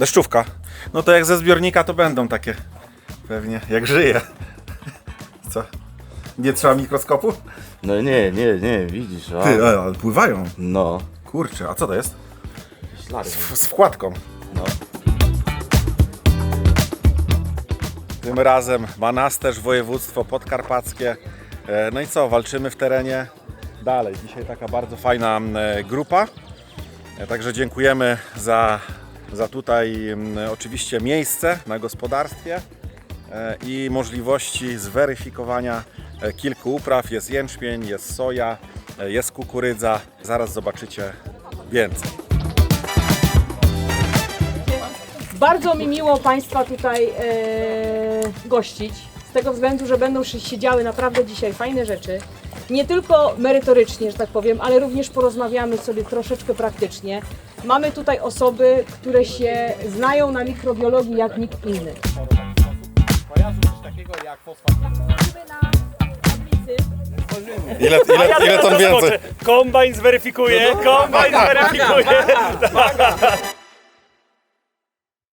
Deszczówka. No to jak ze zbiornika to będą takie. Pewnie, jak żyje. Co? Nie trzeba mikroskopu? No nie, nie, nie, widzisz, a? Ty, ale pływają. No. Kurczę, a co to jest? Ślady. Z, z wkładką. No. Tym razem Manasterz, województwo podkarpackie. E, No i co, walczymy w terenie dalej. Dzisiaj taka bardzo fajna m, e, grupa. E, Także dziękujemy za, za tutaj m, oczywiście miejsce na gospodarstwie e, i możliwości zweryfikowania e, kilku upraw. Jest jęczmień, jest soja, e, jest kukurydza. Zaraz zobaczycie więcej. Bardzo mi miło Państwa tutaj e, gościć, z tego względu, że będą się działy naprawdę dzisiaj fajne rzeczy. Nie tylko merytorycznie, że tak powiem, ale również porozmawiamy sobie troszeczkę praktycznie. Mamy tutaj osoby, które się znają na mikrobiologii jak nikt inny. Ile, ile, ile ton więcej? Kombajn zweryfikuje, kombajn zweryfikuje.